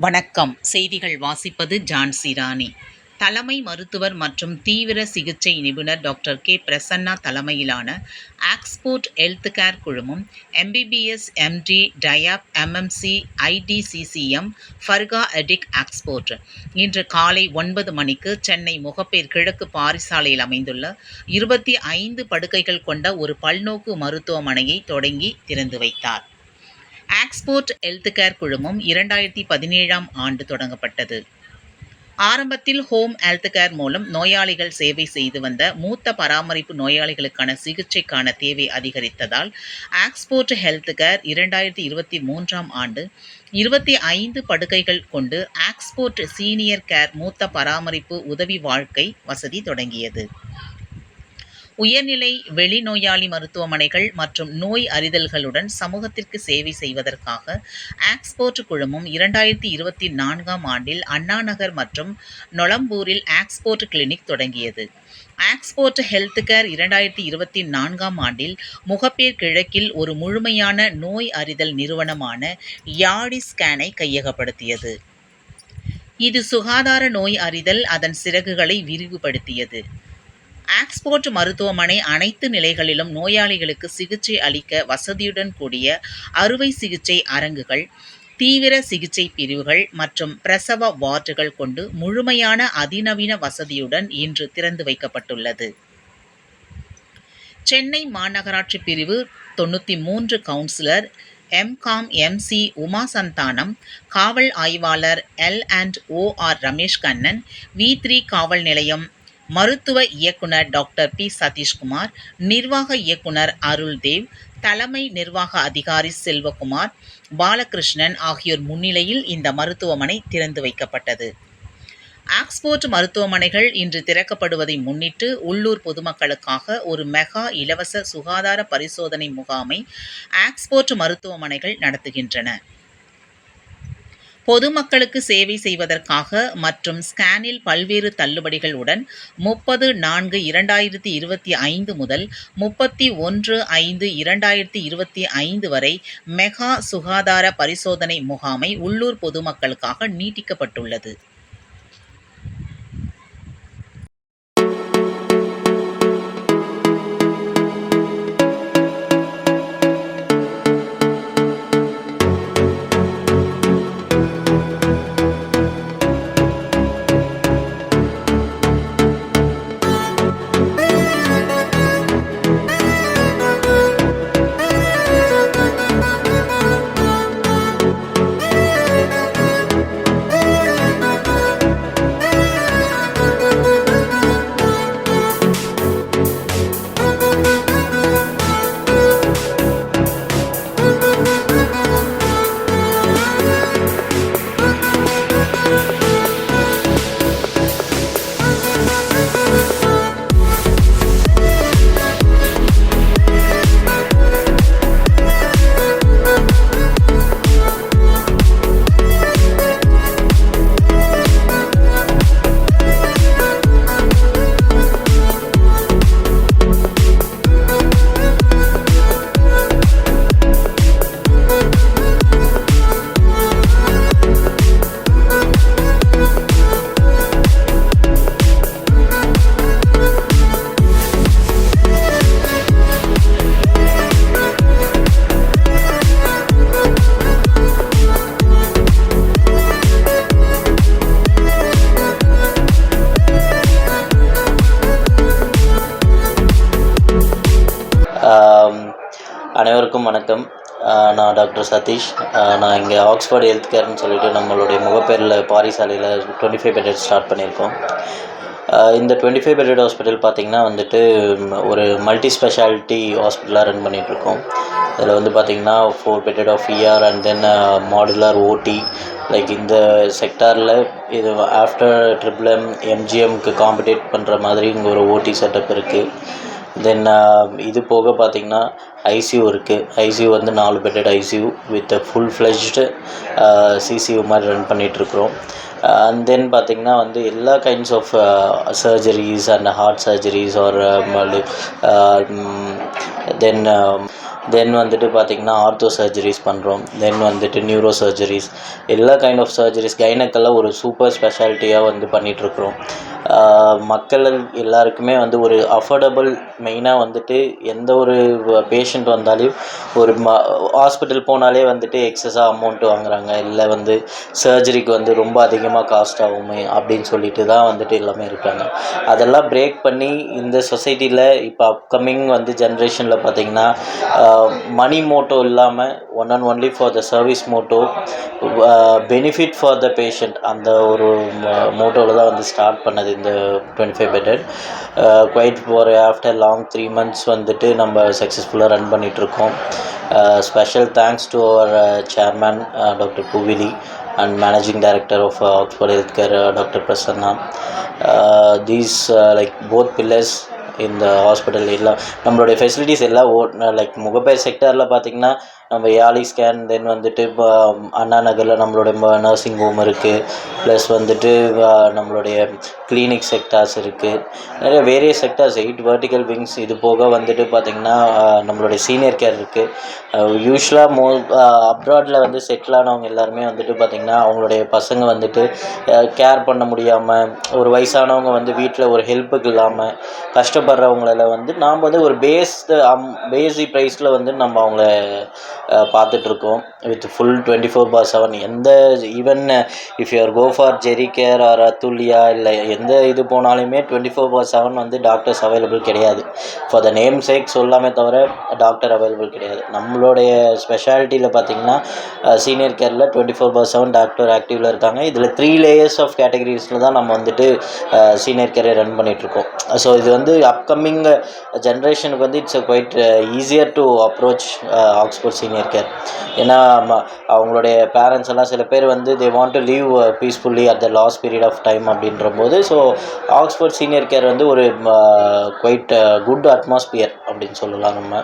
வணக்கம். செய்திகள் வாசிப்பது ஜான்சி ராணி. தலைமை மருத்துவர் மற்றும் தீவிர சிகிச்சை நிபுணர் டாக்டர் கே. பிரசன்னா தலைமையிலான ஆக்ஸ்போர்ட் ஹெல்த் கேர் குழுமம் எம்பிபிஎஸ் எம்டி டயாப் எம்எம்சி ஐடிசிசிஎம் ஃபர்கா எடிக் ஆக்ஸ்போர்ட். இன்று காலை ஒன்பது மணிக்கு சென்னை முகப்பேர் கிழக்கு பாரிசாலையில் அமைந்துள்ள இருபத்தி ஐந்து படுக்கைகள் கொண்ட ஒரு பல்நோக்கு மருத்துவமனையை தொடங்கி திறந்து வைத்தார். ஆக்ஸ்போர்ட் ஹெல்த் கேர் குழுமம் இரண்டாயிரத்தி பதினேழாம் ஆண்டு தொடங்கப்பட்டது. ஆரம்பத்தில் ஹோம் ஹெல்த் கேர் மூலம் நோயாளிகள் சேவை செய்து வந்த மூத்த பராமரிப்பு நோயாளிகளுக்கான சிகிச்சைக்கான தேவை அதிகரித்ததால் ஆக்ஸ்போர்ட் ஹெல்த் கேர் இரண்டாயிரத்தி இருபத்தி மூன்றாம் ஆண்டு இருபத்தி ஐந்து படுக்கைகள் கொண்டு ஆக்ஸ்போர்ட் சீனியர் கேர் மூத்த பராமரிப்பு உதவி வாழ்க்கை வசதி தொடங்கியது. உயர்நிலை வெளிநோயாளி மருத்துவமனைகள் மற்றும் நோய் அறிதல்களுடன் சமூகத்திற்கு சேவை செய்வதற்காக ஆக்ஸ்போர்ட் குழுமம் இரண்டாயிரத்தி இருபத்தி நான்காம் ஆண்டில் அண்ணாநகர் மற்றும் நொளம்பூரில் ஆக்ஸ்போர்ட் கிளினிக் தொடங்கியது. ஆக்ஸ்போர்ட் ஹெல்த் கேர் இரண்டாயிரத்தி இருபத்தி நான்காம் ஆண்டில் முகப்பேர் கிழக்கில் ஒரு முழுமையான நோய் அறிதல் நிறுவனமான யாடி ஸ்கேனை கையகப்படுத்தியது. இது சுகாதார நோய் அறிதல் அதன் சிறகுகளை விரிவுபடுத்தியது. ஆக்ஸ்போர்ட் மருத்துவமனை அனைத்து நிலைகளிலும் நோயாளிகளுக்கு சிகிச்சை அளிக்க வசதியுடன் கூடிய அறுவை சிகிச்சை அரங்குகள் தீவிர சிகிச்சை பிரிவுகள் மற்றும் பிரசவ வார்டுகள் கொண்டு முழுமையான அதிநவீன வசதியுடன் இன்று திறந்து வைக்கப்பட்டுள்ளது. சென்னை மாநகராட்சி பிரிவு தொண்ணூற்றி மூன்று councillor M Com MC Uma Santhanam காவல் ஆய்வாளர் L and O R Ramesh Kannan V three காவல் நிலையம் மருத்துவ இயக்குனர் டாக்டர் பி. சதீஷ்குமார் நிர்வாக இயக்குனர் அருள்தேவ் தலைமை நிர்வாக அதிகாரி செல்வகுமார் பாலகிருஷ்ணன் ஆகியோர் முன்னிலையில் இந்த மருத்துவமனை திறந்து வைக்கப்பட்டது. ஆக்ஸ்போர்ட் மருத்துவமனைகள் இன்று திறக்கப்படுவதை முன்னிட்டு உள்ளூர் பொதுமக்களுக்காக ஒரு மெகா இலவச சுகாதார பரிசோதனை முகாமை ஆக்ஸ்போர்ட் மருத்துவமனைகள் நடத்துகின்றன. பொதுமக்களுக்கு சேவை செய்வதற்காக மற்றும் ஸ்கேனில் பல்வேறு தள்ளுபடிகள் உடன் முப்பது நான்கு இரண்டாயிரத்தி இருபத்தி ஐந்து முதல் முப்பத்தி ஒன்று ஐந்து இரண்டாயிரத்தி இருபத்தி ஐந்து வரை மெகா சுகாதார பரிசோதனை முகாமை உள்ளூர் பொதுமக்களுக்காக நீட்டிக்கப்பட்டுள்ளது. அனைவருக்கும் வணக்கம். நான் டாக்டர் சதீஷ். நான் இங்கே ஆக்ஸ்ஃபோர்ட் ஹெல்த் கேர்னு சொல்லிட்டு நம்மளுடைய முகப்பேரில் பாரிசாலையில் டுவெண்ட்டி ஃபைவ் பெட்டட் ஸ்டார்ட் பண்ணியிருக்கோம் இந்த டுவெண்ட்டி ஃபைவ் பெட்டட் ஹாஸ்பிட்டல் பார்த்திங்கன்னா வந்துட்டு ஒரு மல்டி ஸ்பெஷாலிட்டி ஹாஸ்பிட்டலாக ரன் பண்ணிகிட்ருக்கோம் இதில் வந்து பார்த்திங்கன்னா four bedded of ER and then modular OT like இந்த செக்டாரில் இது ஆஃப்டர் ட்ரிபிள் எம் எம்ஜிஎம்க்கு காம்படேட் பண்ணுற மாதிரி இங்கே ஒரு ஓடி செட்டப் இருக்குது தென் um, இது போக பார்த்திங்கன்னா ஐசியூ இருக்குது ஐசியூ வந்து நாலு bedded ICU with full fledged CCU மாதிரி ரன் பண்ணிகிட்ருக்குறோம் அண்ட் uh, தென் பார்த்திங்கன்னா வந்து எல்லா kinds of surgeries and heart surgeries are then then வந்துட்டு பார்த்திங்கன்னா ஆர்த்தோ சர்ஜரிஸ் பண்ணுறோம் தென் வந்துட்டு நியூரோ சர்ஜரிஸ் எல்லா கைண்ட் ஆஃப் சர்ஜரிஸ் கைனக்கெல்லாம் ஒரு சூப்பர் ஸ்பெஷாலிட்டியாக வந்து பண்ணிகிட்ருக்குறோம் மக்கள் எல்லாருக்குமே வந்து ஒரு அஃபோர்டபுள் மெயினாக வந்துட்டு எந்த ஒரு பேஷண்ட் வந்தாலும் ஒரு ம ஹாஸ்பிட்டல் போனாலே வந்துட்டு எக்ஸஸாக அமௌண்ட் வாங்குறாங்க. இல்லை வந்து சர்ஜரிக்கு வந்து ரொம்ப அதிகமாக காஸ்ட் ஆகுமே அப்படின்னு சொல்லிட்டு தான் வந்துட்டு எல்லாமே இருக்காங்க. அதெல்லாம் பிரேக் பண்ணி இந்த சொசைட்டியில் இப்போ அப்கமிங் வந்து ஜென்ரேஷனில் பார்த்திங்கன்னா மணி மோட்டோ இல்லாமல் one and only for the service motto benefit for the patient அந்த ஒரு மோட்டோவில் தான் வந்து ஸ்டார்ட் பண்ணது. இந்த twenty five bedded quite far after long three months வந்துட்டு நம்ம சக்ஸஸ்ஃபுல்லாக ரன் பண்ணிகிட்ருக்கோம் special thanks to our chairman doctor புவிலி and managing director of Oxford health care doctor Prasanna these like both pillars இந்த ஹாஸ்பிட்டல் எல்லாம் நம்மளுடைய facilities எல்லாம் ஓ like Mogappair செக்டாரில் பார்த்திங்கன்னா நம்ம யாலி ஸ்கேன் தென் வந்துட்டு இப்போ அண்ணா நகரில் நம்மளுடைய நர்சிங் ஹோம் இருக்குது ப்ளஸ் வந்துட்டு நம்மளுடைய கிளினிக் செக்டார்ஸ் இருக்குது நிறைய various sectors eight vertical wings இது போக வந்துட்டு பார்த்திங்கன்னா நம்மளுடைய சீனியர் கேர் இருக்குது யூஸ்வலாக மோ அப்ராடில் வந்து செட்டில் ஆனவங்க எல்லாருமே வந்துட்டு பார்த்திங்கன்னா அவங்களுடைய பசங்க வந்துட்டு கேர் பண்ண முடியாமல் ஒரு வயசானவங்க வந்து வீட்டில் ஒரு ஹெல்ப்புக்கு இல்லாமல் கஷ்டப்படுறவங்கள வந்து நாம் வந்து ஒரு பேஸ்டு அம் பேசி ப்ரைஸில் வந்து நம்ம அவங்கள பார்த்துட்ருக்கோம். With full twenty four bar seven எந்த even if you are go for Geri care or Athulya இல்லை எந்த இது போனாலுமே டுவெண்ட்டி ஃபோர் பார் செவன் வந்து டாக்டர்ஸ் அவைலபிள் கிடையாது. ஃபார் த நேம் சேக் சொல்லாமே தவிர டாக்டர் அவைலபிள் கிடையாது. நம்மளுடைய ஸ்பெஷாலிட்டியில் பார்த்தீங்கன்னா senior கேரில் twenty four by seven doctor ஆக்டிவில் இருக்காங்க. இதில் த்ரீ லேயர்ஸ் ஆஃப் கேட்டகரிஸில் தான் நம்ம வந்துட்டு சீனியர் கேரை ரன் பண்ணிகிட்ருக்கோம் ஸோ இது வந்து அப்கமிங் ஜென்ரேஷனுக்கு வந்து it's quite easier to approach Oxford senior care ஏன்னா அவங்களுடைய பேரண்ட்ஸ் எல்லாம் சில பேர் வந்து they want to leave peacefully at the last period of time அப்படின்ற போது ஸோ ஆக்ஸ்ஃபோர்ட் சீனியர் கேர் வந்து ஒரு குவைட் குட் அட்மாஸ்பியர் அப்படின்னு சொல்லலாம் நம்ம.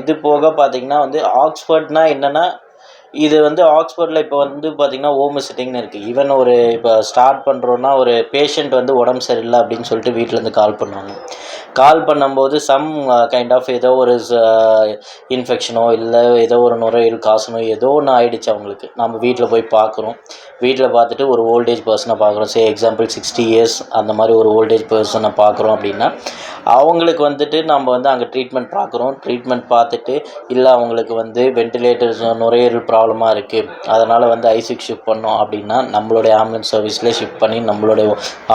இது போக பார்த்திங்கன்னா வந்து ஆக்ஸ்ஃபோர்ட்னா என்னென்னா இது வந்து ஆக்ஸ்போர்டில் இப்போ வந்து பார்த்திங்கன்னா ஹோம் விசிட்டிங்னு இருக்குது ஈவன் ஒரு இப்போ ஸ்டார்ட் பண்ணுறோன்னா ஒரு பேஷண்ட் வந்து உடம்பு சரியில்லை அப்படின்னு சொல்லிட்டு வீட்டிலேருந்து கால் பண்ணுவாங்க. கால் பண்ணும்போது சம் கைண்ட் ஆஃப் ஏதோ ஒரு uh, இன்ஃபெக்ஷனோ இல்லை ஏதோ ஒரு நுரையீரல் காசனோ ஏதோ ஒன்று ஆகிடுச்சு அவங்களுக்கு. நம்ம வீட்டில் போய் பார்க்குறோம் வீட்டில் பார்த்துட்டு ஒரு ஓல்டேஜ் பர்சனை பார்க்குறோம் சே எக்ஸாம்பிள் சிக்ஸ்டி இயர்ஸ் அந்த மாதிரி ஒரு ஓல்டேஜ் பர்சனை பார்க்குறோம் அப்படின்னா அவங்களுக்கு வந்துட்டு நம்ம வந்து அங்கே ட்ரீட்மெண்ட் பார்க்குறோம் ட்ரீட்மெண்ட் பார்த்துட்டு இல்லை அவங்களுக்கு வந்து வென்டிலேட்டர்ஸ் நுரையீரல் ப்ராப்ளமாக இருக்குது அதனால் வந்து ஐசிக்கு ஷிஃப்ட் பண்ணோம் அப்படின்னா நம்மளுடைய ஆம்புலன்ஸ் சர்வீஸில் ஷிஃப்ட் பண்ணி நம்மளுடைய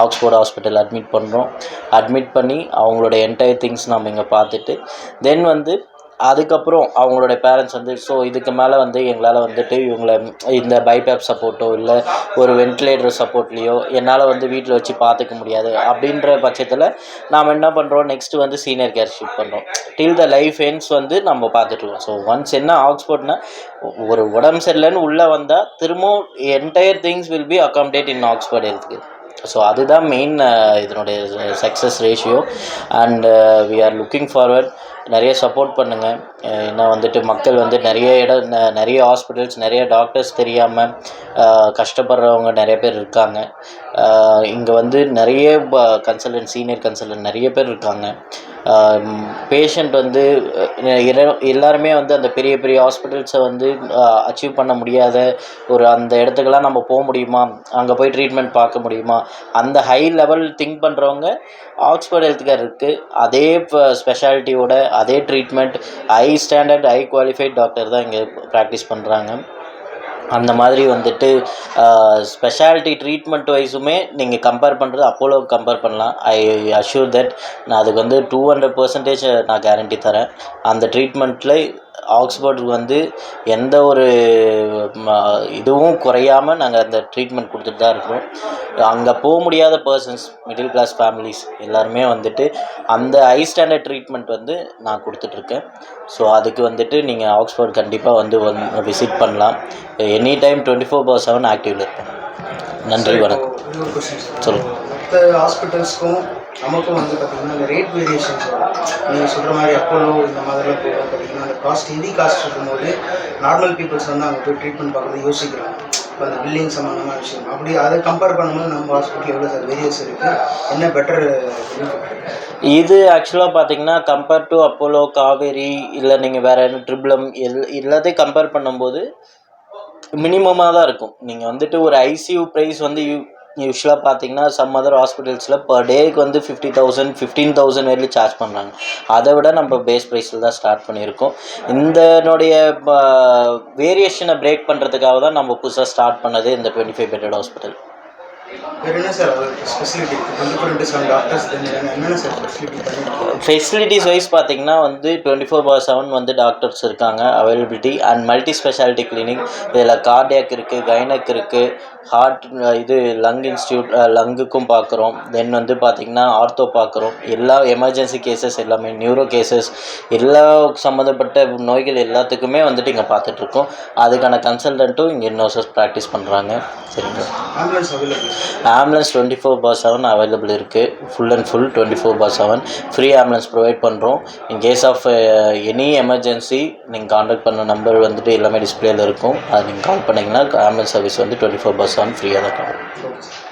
ஆக்ஸ்போர்ட் ஹாஸ்பிட்டல் அட்மிட் பண்ணுறோம் அட்மிட் பண்ணி அவங்களோட என்டையர் திங்ஸ் நம்ம இங்கே பார்த்துட்டு தென் வந்து அதுக்கப்புறம் அவங்களோட பேரண்ட்ஸ் வந்து ஸோ இதுக்கு மேலே வந்து எங்களால் வந்துட்டு இவங்களை இந்த பைபேப் சப்போர்ட்டோ இல்லை ஒரு வென்டிலேட்டர் சப்போர்ட்லேயோ என்னால் வந்து வீட்டில் வச்சு பார்த்துக்க முடியாது. அப்படின்ற பட்சத்தில் நாம் என்ன பண்ணுறோம் நெக்ஸ்ட் வந்து சீனியர் கேர் ஷிஃப்ட் பண்ணுறோம் டில் த லைஃப் எண்ட்ஸ் வந்து நம்ம பார்த்துட்ருக்கோம் ஸோ ஒன்ஸ் என்ன ஆக்ஸ்போர்ட்னா ஒரு உடம்பு சரியில்லைன்னு உள்ளே வந்தால் திரும்பவும் entire things will be accommodate in Oxford ஹெல்த்துக்கு ஸோ அதுதான் மெயின் uh, இதனுடைய success ratio and we are looking forward நிறைய சப்போர்ட் பண்ணுங்கள் ஏன்னா வந்துட்டு மக்கள் வந்து நிறைய இடம் ந- நிறைய ஹாஸ்பிட்டல்ஸ் நிறைய டாக்டர்ஸ் தெரியாமல் கஷ்டப்படுறவங்க நிறைய பேர் இருக்காங்க. இங்கே வந்து நிறைய கன்சல்டன்ட் சீனியர் கன்சல்டன்ட் நிறைய பேர் இருக்காங்க. பேஷண்ட் வந்து எல்லாருமே வந்து அந்த பெரிய பெரிய ஹாஸ்பிட்டல்ஸை வந்து அச்சீவ் பண்ண முடியாத ஒரு அந்த இடத்துக்கெல்லாம் நம்ம போக முடியுமா? அங்கே போய் ட்ரீட்மெண்ட் பார்க்க முடியுமா? அந்த ஹை லெவல் திங்க் பண்ணுறவங்க ஆக்ஸ்ஃபர்ட் ஹெல்த் கேர் இருக்குது அதே ஸ்பெஷாலிட்டியோட அதே treatment high standard high qualified doctor தான் இங்கே ப்ராக்டிஸ் பண்ணுறாங்க அந்த மாதிரி வந்துட்டு ஸ்பெஷாலிட்டி ட்ரீட்மெண்ட் வைஸுமே நீங்கள் கம்பேர் பண்ணுறது அப்போலோ கம்பேர் பண்ணலாம். ஐ அஷ்யூர் தட் நான் அதுக்கு வந்து டூ ஹண்ட்ரட் பர்சன்டேஜ் நான் கேரண்டி தரேன். அந்த ட்ரீட்மெண்ட்டில் ஆக்ஸ்போர்டுக்கு வந்து எந்த ஒரு இதுவும் குறையாமல் நாங்கள் அந்த ட்ரீட்மெண்ட் கொடுத்துட்டு தான் இருக்கிறோம். அங்கே போக முடியாத பர்சன்ஸ் மிடில் கிளாஸ் ஃபேமிலிஸ் எல்லாருமே வந்துட்டு அந்த ஹை ஸ்டாண்டர்ட் ட்ரீட்மெண்ட் வந்து நான் கொடுத்துட்ருக்கேன் ஸோ அதுக்கு வந்துட்டு நீங்கள் ஆக்ஸ்போர்ட் கண்டிப்பாக வந்து வந்து விசிட் பண்ணலாம். Any time twenty four by seven ஆக்டிவில் இருப்போம் நன்றி வணக்கம். சொல்லுங்கள் மற்ற ஹாஸ்பிட்டல்ஸ்க்கும் நமக்கும் வந்து பார்த்திங்கன்னா இந்த ரேட் வேரியேஷன்ஸ் வரும் நீங்கள் சொல்கிற மாதிரி அப்போலோ இந்த மாதிரிலாம் போகும். பார்த்திங்கன்னா அந்த காஸ்ட் ஹெவி காஸ்ட் இருக்கும்போது நார்மல் பீப்புள்ஸ் வந்து அங்கே போய் ட்ரீட்மெண்ட் பார்க்குறது யோசிக்கிறாங்க. இப்போ அந்த பில்லிங் சம்மந்தமான விஷயம். அப்படி அதை கம்பேர் பண்ணும்போது நம்ம ஹாஸ்பிட்டல் எவ்வளோ சார் வேரியஸ் இருக்குது என்ன பெட்டர் இது ஆக்சுவலாக பார்த்தீங்கன்னா கம்பேர் டு அப்போலோ காவேரி இல்லை நீங்கள் வேறு என்ன ட்ரிபிளம் எல் எல்லாத்தையும் கம்பேர் பண்ணும்போது மினிமமாக தான் இருக்கும். நீங்கள் வந்துட்டு ஒரு ஐசியூ ப்ரைஸ் வந்து யூ யூஸ்வலாக பார்த்தீங்கன்னா சம் அதர் ஹாஸ்பிட்டல்ஸில் பர் டேக்கு வந்து ஃபிஃப்டி தௌசண்ட் ஃபிஃப்டீன் தௌசண்ட் வரையிலும் சார்ஜ் பண்ணுறாங்க அதை விட நம்ம பேஸ் ப்ரைஸில் தான் ஸ்டார்ட் பண்ணியிருக்கோம். இந்தனுடைய வேரியேஷனை பிரேக் பண்ணுறதுக்காக தான் நம்ம புதுசாக ஸ்டார்ட் பண்ணது இந்த டுவெண்ட்டி ஃபைவ் பெட்டட் ஹாஸ்பிட்டல் வேறு என்ன sir speciality twenty four into seven doctors என்னென்ன சார் ஃபெசிலிட்டி பண்ணியிருக்கீங்க ஃபெசிலிட்டிஸ் வைஸ் பார்த்தீங்கன்னா வந்து டுவெண்ட்டி ஃபோர் பார் செவன் வந்து டாக்டர்ஸ் இருக்காங்க. Availability and multi speciality clinic இதில் கார்டியாக் இருக்குது கைனக் இருக்குது ஹார்ட் இது லங் இன்ஸ்டியூட் லங்குக்கும் பார்க்குறோம் தென் வந்து பார்த்திங்கன்னா ஆர்த்தோ பார்க்குறோம் எல்லா எமர்ஜென்சி கேசஸ் எல்லாமே நியூரோ கேசஸ் எல்லா சம்மந்தப்பட்ட நோய்கள் எல்லாத்துக்குமே வந்துட்டு இங்கே பார்த்துட்ருக்கோம் அதுக்கான கன்சல்டண்ட்டும் இங்கே நர்சஸ் ப்ராக்டிஸ் பண்ணுறாங்க சரிங்களா? Ambulance available ambulance twenty four by seven available இருக்குது full and full twenty four by seven free ambulance provide பண்ணுறோம் in case of any emergency நீங்கள் காண்டாக்ட் பண்ண நம்பர் வந்துட்டு எல்லாமே டிஸ்பிளேயில் இருக்கும். அது நீங்கள் கால் பண்ணிங்கன்னா ஆம்புலன்ஸ் சர்வீஸ் வந்து டுவெண்ட்டி ஃபோர் பார் செவன் ஃப்ரீயாக தான் இருக்கும்